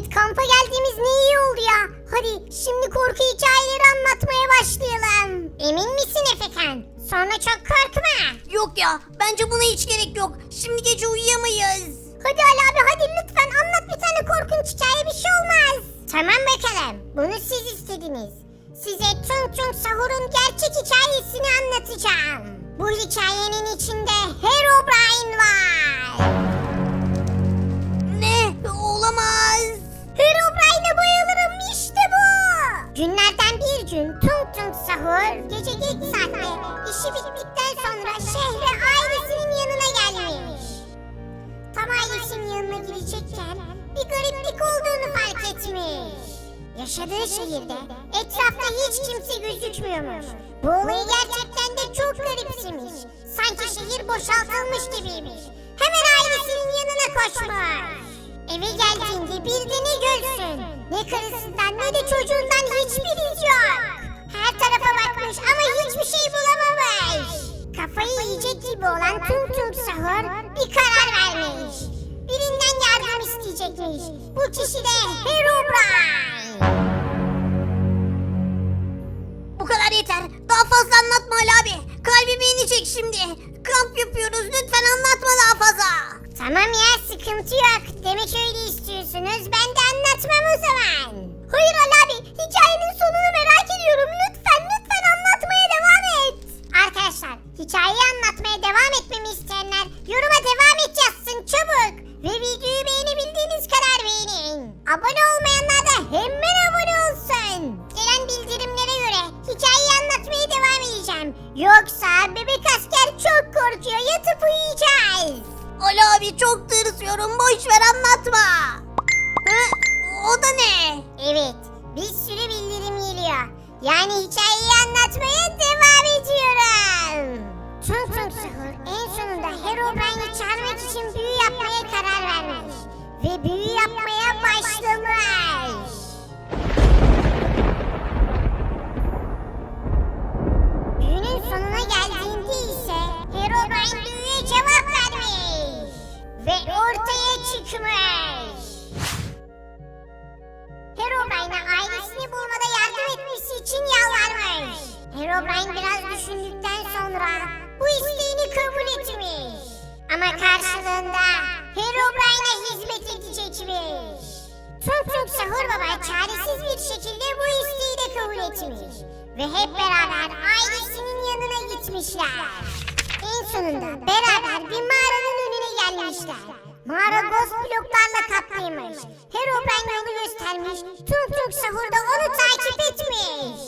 Evet kampa geldiğimiz ne iyi oldu ya. Hadi şimdi korku hikayeleri anlatmaya başlayalım. Emin misin Efekan? Sonra çok korkma. Yok ya bence buna hiç gerek yok. Şimdi gece uyuyamayız. Hadi Ali abi hadi lütfen anlat bir tane korkunç hikaye bir şey olmaz. Tamam bakalım. Bunu siz istediniz. Size Tung Tung Sahur'un gerçek hikayesini anlatacağım. Bu hikayenin içinde Herobrine var. Günlerden bir gün Tung Tung Sahur gece geç saatte işi bittikten sonra şehre ailesinin yanına gelmiş. Tam ailesinin yanına gidecekken bir gariplik olduğunu fark etmiş. Yaşadığı şehirde etrafta hiç kimse gözükmüyormuş. Bu olayı gerçekten de çok garipsemiş. Sanki şehir boşaltılmış gibiymiş. Hemen ailesinin yanına koşmuş. Eve geldiğinde ne görsün? Ne karısından ne de çocuğundan hiçbir iz yok. Her tarafa bakmış ama hiçbir şey bulamamış. Kafayı yiyecek gibi olan Tung Tung Sahur bir karar vermiş. Birinden yardım isteyecekmiş. Bu kişi de Herobrine. Bu kadar yeter. Daha fazla anlatma Ali abi. Kalbime inecek şimdi. Kamp yapıyoruz. Lütfen anlatma daha fazla. Tamam ya sıkıntı yok. Demek öyle istiyorsunuz. Ben de anlatmam o zaman. Hayır Ali abi. Hikayenin sonunu merak abi çok tırsıyorum. Boş ver anlatma. Hı? O da ne? Evet, bir sürü bildirim geliyor. Yani hikayeyi anlatmaya devam ediyorum. Tung Tung Sahur en sonunda Herobrine'i çağırmak için büyü yapmaya karar vermiş. Ve büyü yapmaya başlamış. Ortaya çıkmış. Herobrine'a ailesini bulmada yardım etmesi için yalvarmış. Herobrine biraz düşündükten sonra bu isteğini kabul etmiş. Ama karşılığında Herobrine'a hizmet edecekmiş. Tung Sahur Baba çaresiz bir şekilde bu isteği de kabul etmiş. Ve hep beraber ailesinin yanına gitmişler. En sonunda beraber bir önüne gelmişler. Mağara boz bloklarla kaplıymış. Herobrine yolu göstermiş. Tung Tung Sahur da onu takip etmiş.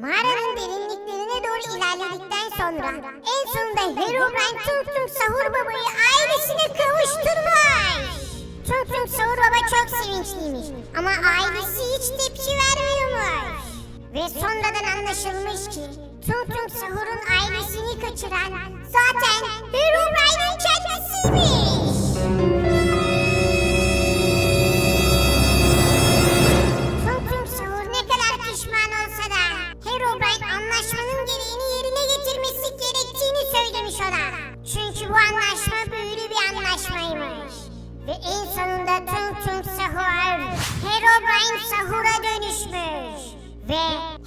Mağaranın derinliklerine doğru ilerledikten sonra en sonunda Herobrine Tung Tung Sahur Baba'yı ailesine kavuşturmuş. Tung Tung Sahur Baba çok sevinçliymiş ama ailesi hiç tepki vermiyormuş. Ve sonradan anlaşılmış ki Tung Tung Sahur'un ailesini kaçıran zaten Herobrine'in kendisiymiş. Tung Tung Sahur ne kadar pişman olsa da Herobrine anlaşmanın gereğini yerine getirmesi gerektiğini söylemiş ona. Çünkü bu anlaşma büyülü bir anlaşmaymış. Ve en sonunda Tung Tung Sahur Herobrine Sahur'a dönüşmüş. Ve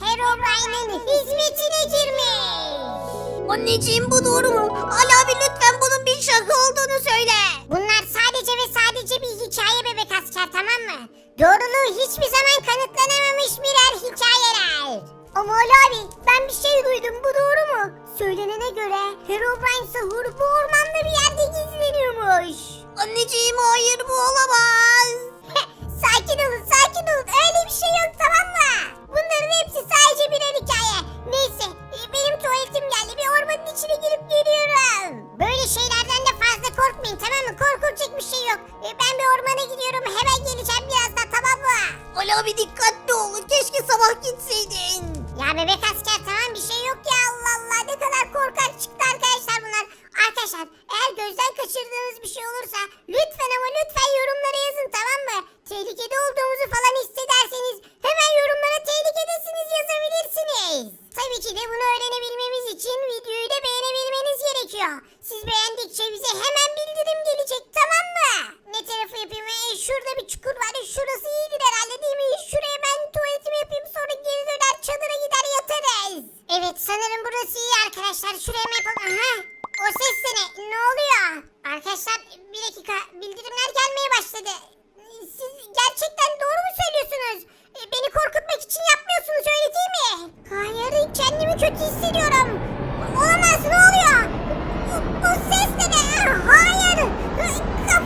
Herobrine'in hizmetine girmiş. Anneciğim bu doğru mu? Ali abi lütfen bunun bir şaka olduğunu söyle. Bunlar sadece ve sadece bir hikaye bebek asker tamam mı? Doğruluğu hiçbir zaman kanıtlanamamış birer hikayeler. Ama Ali abi ben bir şey duydum bu doğru mu? Söylenene göre Herobrine Sahur bu ormanda bir yerde gizleniyormuş. Anneciğim hayır bu olamaz. sakin olun sakin olun öyle bir şey yok tamam mı? Korkulacak bir şey yok. E, Ben bir ormana gidiyorum hemen geleceğim birazdan tamam mı? Ali abi dikkatli ol. Keşke sabah gitseydin. Ya bebek asker Evet sanırım burası iyi arkadaşlar. Şuraya maple... O ses sene ne oluyor? Arkadaşlar bir dakika bildirimler gelmeye başladı. Siz gerçekten doğru mu söylüyorsunuz? E, beni korkutmak için yapmıyorsunuz öyle değil mi? Hayır kendimi kötü hissediyorum. Olamaz ne oluyor? Bu, bu ses de ne? Hayır. Kafam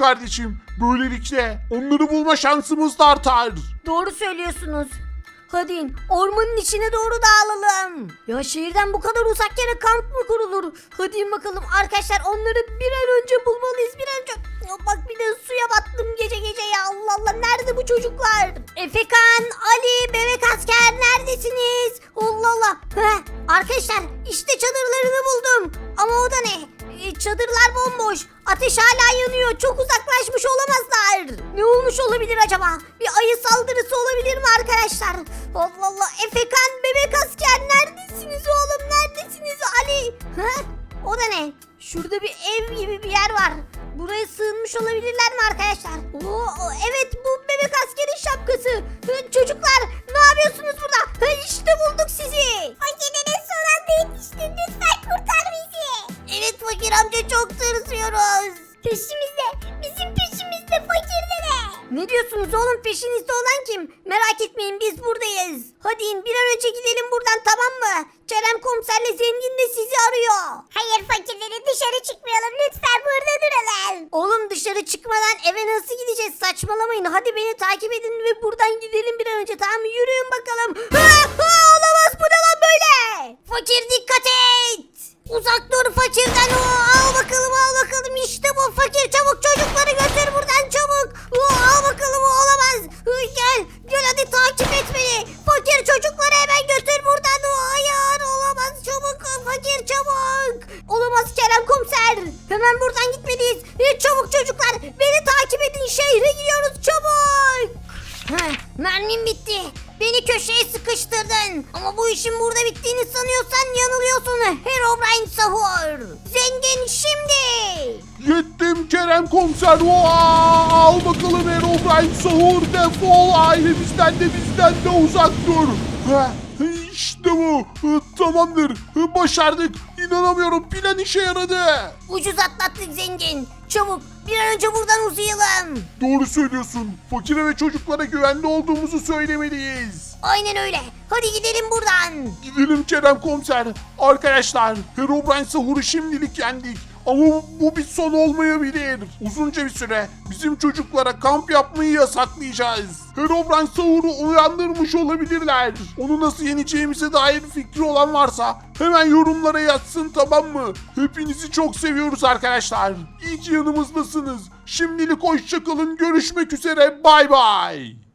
kardeşim. Böylelikle onları bulma şansımız da artar. Doğru söylüyorsunuz. Hadi in, ormanın içine doğru dağılalım. Ya şehirden bu kadar uzak yere kamp mı kurulur? Hadi in bakalım arkadaşlar onları bir an önce bulmalıyız bir an önce. Ya bak bir de suya battım gece gece ya Allah Allah nerede bu çocuklar? Efekan, Ali, bebek asker neredesiniz? Allah Allah. Heh, arkadaşlar işte çadırlarını buldum. Ama o da ne? Çadırlar bomboş. Ateş hala yanıyor. Çok uzaklaşmış olamazlar. Ne olmuş olabilir acaba? Bir ayı saldırısı olabilir mi arkadaşlar? Allah Allah. Efekan bebek asker neredesiniz oğlum? Neredesiniz Ali? Ha? O da ne? Şurada bir ev gibi bir yer var. Buraya sığınmış olabilirler mi arkadaşlar? Oo, evet bu bebek askerin şapkası. Çocuklar fakir amca çok tırsıyoruz. Peşimizde. Bizim peşimizde fakir dede. Ne diyorsunuz oğlum peşinizde olan kim? Merak etmeyin biz buradayız. Hadi in bir an önce gidelim buradan tamam mı? Kerem komiserle zengin de sizi arıyor. Hayır fakirleri dışarı çıkmayalım. Lütfen burada duralım. Oğlum dışarı çıkmadan eve nasıl gideceğiz saçmalamayın. Hadi beni takip edin ve buradan gidelim bir an önce tamam mı? Yürüyün bakalım. Ha, ha, olamaz bu ne lan böyle? Fakir dikkat et. Uzak dur fakirden o. Al bakalım al bakalım işte bu fakir çabuk çocukları Herobrine sahur. Zengin şimdi. Yettim Kerem komiser. Vaa! Al bakalım Herobrine sahur defol. Ailemizden de bizden de uzak dur. Ha, İşte bu. Tamamdır. Başardık. İnanamıyorum. Plan işe yaradı. Ucuz atlattık zengin. Çabuk bir an önce buradan uzayalım. Doğru söylüyorsun. Fakire ve çocuklara güvende olduğumuzu söylemeliyiz. Aynen öyle. Hadi gidelim buradan. Gidelim Kerem komiser. Arkadaşlar Herobrine sahuru şimdilik yendik. Ama bu bir son olmayabilir. Uzunca bir süre bizim çocuklara kamp yapmayı yasaklayacağız. Herobrine sahuru uyandırmış olabilirler. Onu nasıl yeneceğimize dair bir fikri olan varsa hemen yorumlara yazsın tamam mı? Hepinizi çok seviyoruz arkadaşlar. İyi ki yanımızdasınız. Şimdilik hoşçakalın. Görüşmek üzere. Bay bay.